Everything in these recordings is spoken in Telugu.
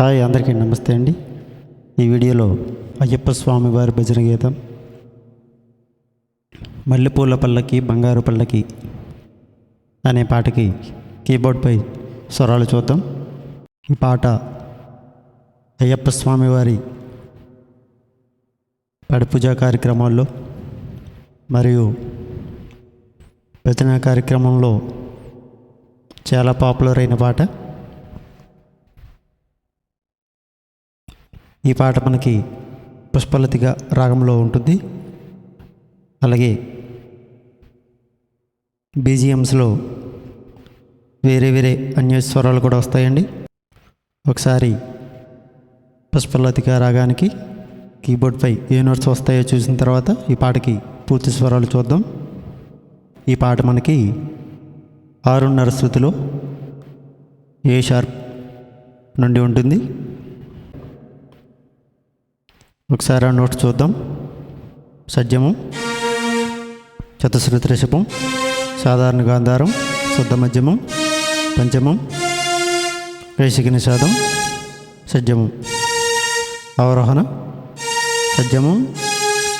హాయ్ అందరికీ నమస్తే అండి. ఈ వీడియోలో అయ్యప్ప స్వామి వారి భజన గీతం మల్లెపూల పల్లకి బంగారు పల్లకి అనే పాటకి కీబోర్డ్పై స్వరాలు చూద్దాం. ఈ పాట అయ్యప్ప స్వామి వారి పడిపూజ కార్యక్రమాల్లో మరియు భజన కార్యక్రమంలో చాలా పాపులర్ అయిన పాట. ఈ పాట మనకి పుష్పలతిగా రాగంలో ఉంటుంది. అలాగే బీజిఎమ్స్లో వేరే వేరే అన్యస్వరాలు కూడా వస్తాయండి. ఒకసారి పుష్పలతిక రాగానికి కీబోర్డ్పై ఏ నోట్స్ వస్తాయో చూసిన తర్వాత ఈ పాటకి పూర్తి స్వరాలు చూద్దాం. ఈ పాట మనకి ఆరున్నర శృతిలో ఏ షార్ప్ నుండి ఉంటుంది. ఒకసారి ఆ నోట్ చూద్దాం. సజ్జము చతుశ్రుతి రిషభం సాధారణ గాంధారం శుద్ధ మధ్యమం పంచమం రేషిక నిషాదం సజ్జము అవరోహణ సజ్జము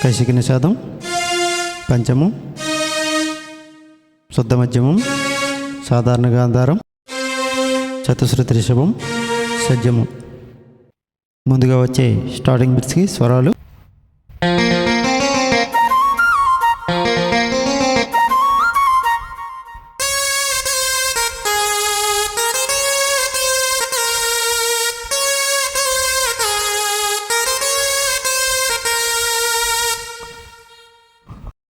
కైశిక నిషాదం పంచమం శుద్ధ మధ్యమం సాధారణ గాంధారం చతుశ్రుతి రిషభం సజ్జము. ముందుగా వచ్చే స్టార్టింగ్ బిట్స్కి స్వరాలు.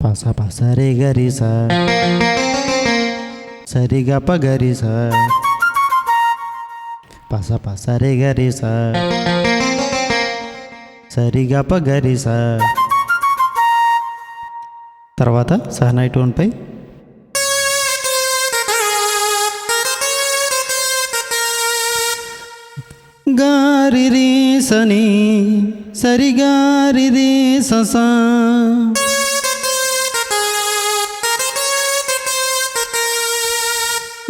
పస పస రే గరి సరిగా ప గరి పస పస రే గరి సరిగా ప గరి స. తర్వాత సహనాయి టోన్పై గారి రీసని సరిగారి రీ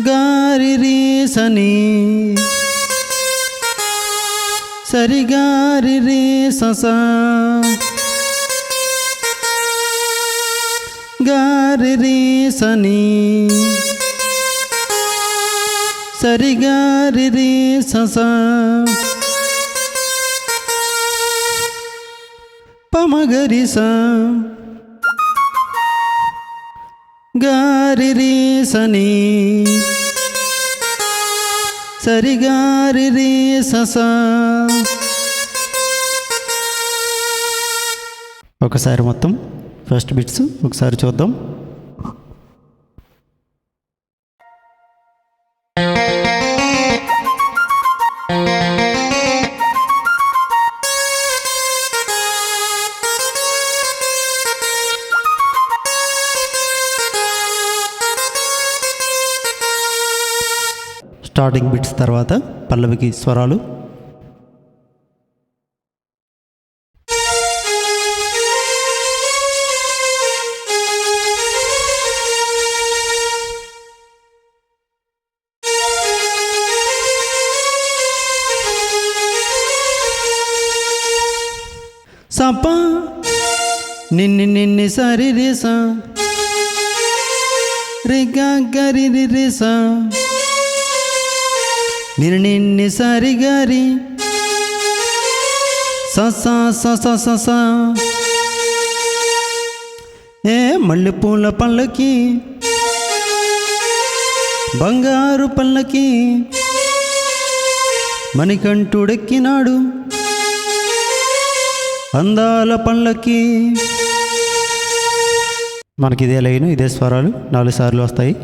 గారి రీసని సరిగారి రే ససా. గారి రే సని. సరిగారి రే ససా. పమగరి సా. గారి రే సని. సరిగారి రీ సస. ఒకసారి మొత్తం ఫస్ట్ బిట్స్ ఒకసారి చూద్దాం. స్టార్టింగ్ బిట్స్ తర్వాత పల్లవికి స్వరాలు. సప నిన్ని నిన్ని సరి రేస రిగా గరి రి రేస నిన్ను నిన్ని సరి ససా సస సస సస ఏ మల్లెపూల పళ్ళకి బంగారు పళ్ళకి మణికంఠుడెక్కినాడు. అందాల పళ్ళకి. మనకి ఇదే లైను ఇదే స్వరాలు నాలుగు సార్లు వస్తాయి.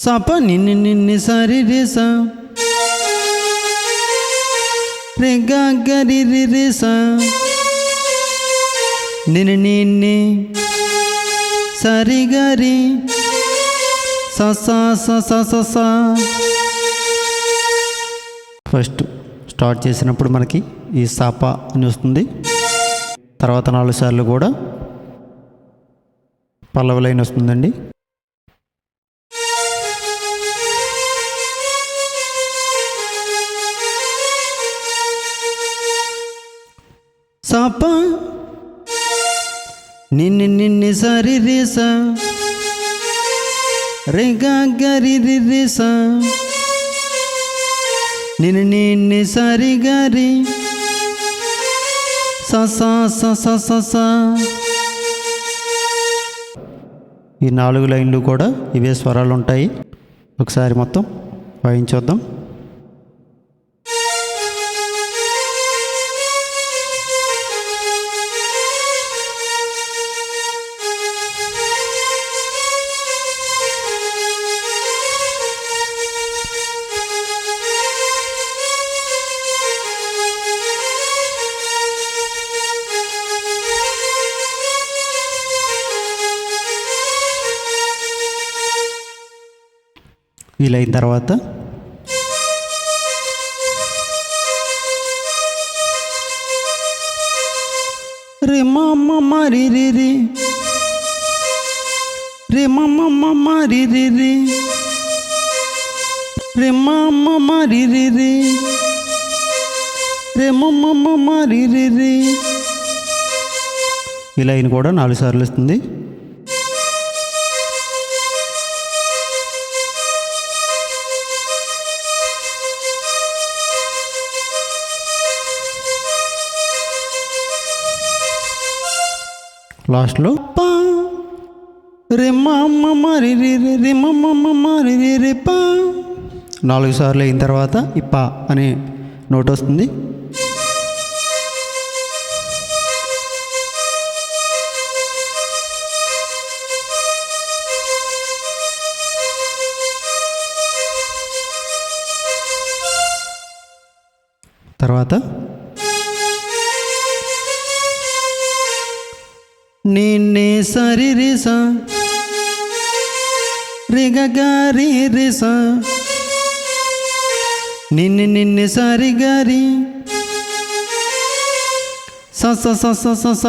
సప నిన్ని నిన్ని సరి రేస. రేగా గరి రి రేస. నిన్ను నిన్ని సరి గరి. సస స సస ఫస్ట్ స్టార్ట్ చేసినప్పుడు మనకి ఈ సాప అని వస్తుంది. తర్వాత నాలుగు సార్లు కూడా పల్లవలైన వస్తుందండి. సాప నిన్ను నిన్ను సరి రేస. రేగా గరి రి రేస. నిన్ను నిన్ను సరి గరి. స స. ఈ నాలుగు లైన్లు కూడా ఇవే స్వరాలు ఉంటాయి. ఒకసారి మొత్తం వాయించొద్దాం. ఫీల్ లైన్ తర్వాత? రే మమ్మ మరి రే రే. రే మమ్మ మరి రే రే. రే మమ్మ మరి రే రే. రే మమ్మ మరి రే రే. ఈ లైన్ కూడా నాలుగు సార్లు ఇస్తుంది లాస్ట్లో. పా. రే మమ్మ మరి రే రే రే మమ్మ మరి రే రే పా. నాలుగు సార్లు అయిన తర్వాత ఈ పా అనే నోట్ వస్తుంది. తర్వాత నిన్నే సరి రిస రిగగారి రిస. నిన్ను నిన్ను సరి గారి సస సస స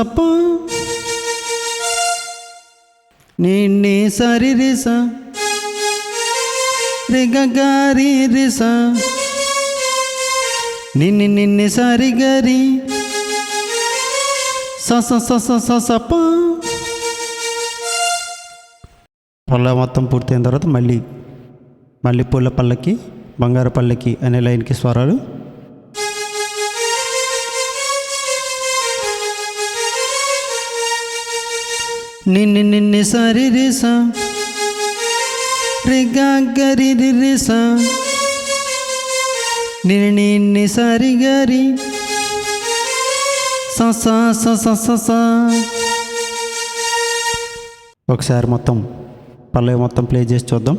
నిన్నే సరి రిస రిగగారి రిస. నిన్ను నిన్ను సరి గారి స మొత్తం పూర్తయిన తర్వాత మళ్ళీ మళ్ళీ పూల పల్లకి బంగారు పల్లకి అనే లైన్కి స్వరాలు. నిన్ను నిన్ను సరి రిస రిగా గరి రి నిన్ను నిన్ను సరి గరి ఒకసారి మొత్తం పల్లవి మొత్తం ప్లే చేసి చూద్దాం.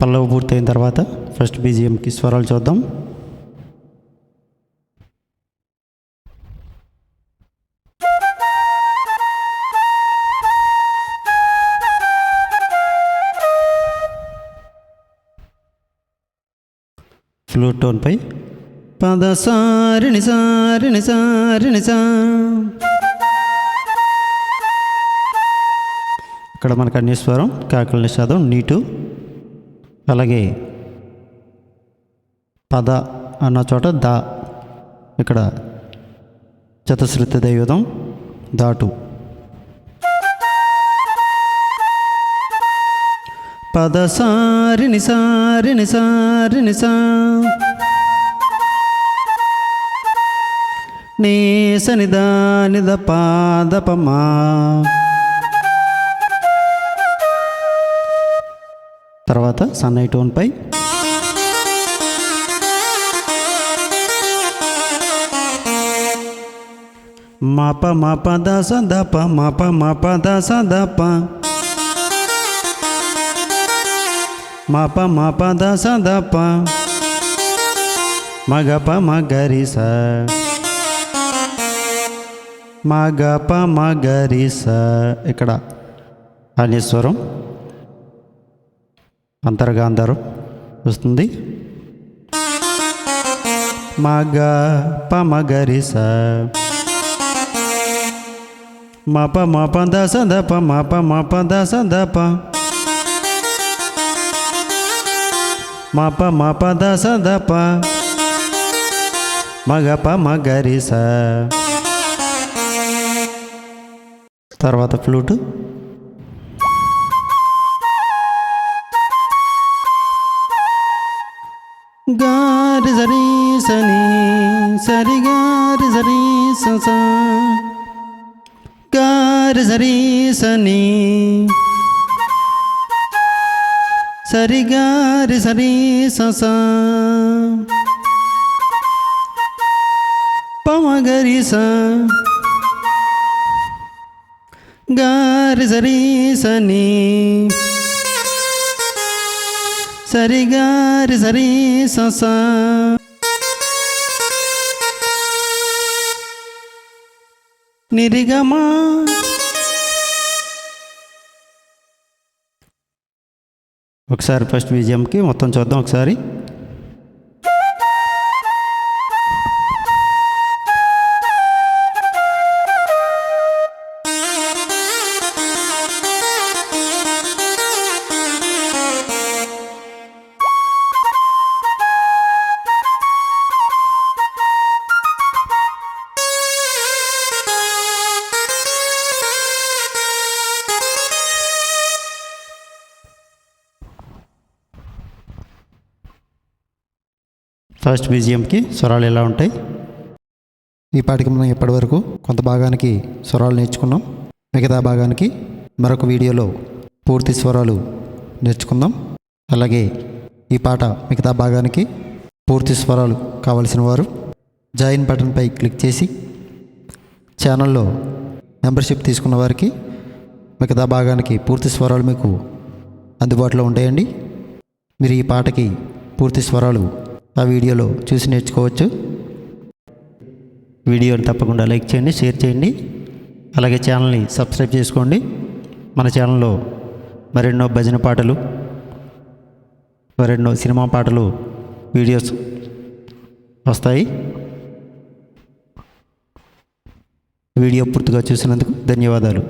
పల్లవి పూర్తయిన తర్వాత ఫస్ట్ బీజిఎంకి స్వరాలు చూద్దాం. ఫ్లూట్ టోన్పై పద సారిణి సారిణి సారిణి సా. ఇక్కడ మనకు అన్యస్వరం కాకుల నిషాదం నీటు అలాగే పద అన్న చోట ద. ఇక్కడ చతశ్రుత దైవతం దాటు పద సారి నిసారి సారిని సారిని సా. నేసని దానిద పాదపమా. తర్వాత సన్నై టోన్పై మాప మాప దస దప మాప మాప దస దప. మాప మాప దస దప. మగప మగరి స మగప మగరి స ఇక్కడ అనేశ్వరం అంతర్గాంధారం వస్తుంది. మగ ప స మప మప దస దప మప మప దస దప. మప మప దస దప. మగప మగరి స తర్వాత flute. ri sa ri sa ni sa ri ga ri sa ri sa sa ga ri sa ri sa ni sa ri ga ri sa ri sa sa pa ma ga ri sa ga ri sa ri sa ni సరి గారి సరి స స. నిరిగమా ఒకసారి ఫస్ట్ విజయంకి మొత్తం చూద్దాం ఒకసారి ఫస్ట్ బీజియంకి స్వరాలు ఎలా ఉంటాయి? ఈ పాటికి మనం ఇప్పటివరకు కొంత భాగానికి స్వరాలు నేర్చుకున్నాం. మిగతా భాగానికి మరొక వీడియోలో పూర్తి స్వరాలు నేర్చుకుందాం. అలాగే ఈ పాట మిగతా భాగానికి పూర్తి స్వరాలు కావలసిన వారు జాయిన్ బటన్పై క్లిక్ చేసి ఛానల్లో మెంబర్షిప్ తీసుకున్న వారికి మిగతా భాగానికి పూర్తి స్వరాలు మీకు అందుబాటులో ఉంటాయండి. మీరు ఈ పాటకి పూర్తి స్వరాలు ఆ వీడియోలో చూసి నేర్చుకోవచ్చు. వీడియోని తప్పకుండా లైక్ చేయండి షేర్ చేయండి. అలాగే ఛానల్ని సబ్స్క్రైబ్ చేసుకోండి. మన ఛానల్లో మరెన్నో భజన పాటలు మరెన్నో సినిమా పాటలు వీడియోస్ వస్తాయి. వీడియో పూర్తిగా చూసినందుకు ధన్యవాదాలు.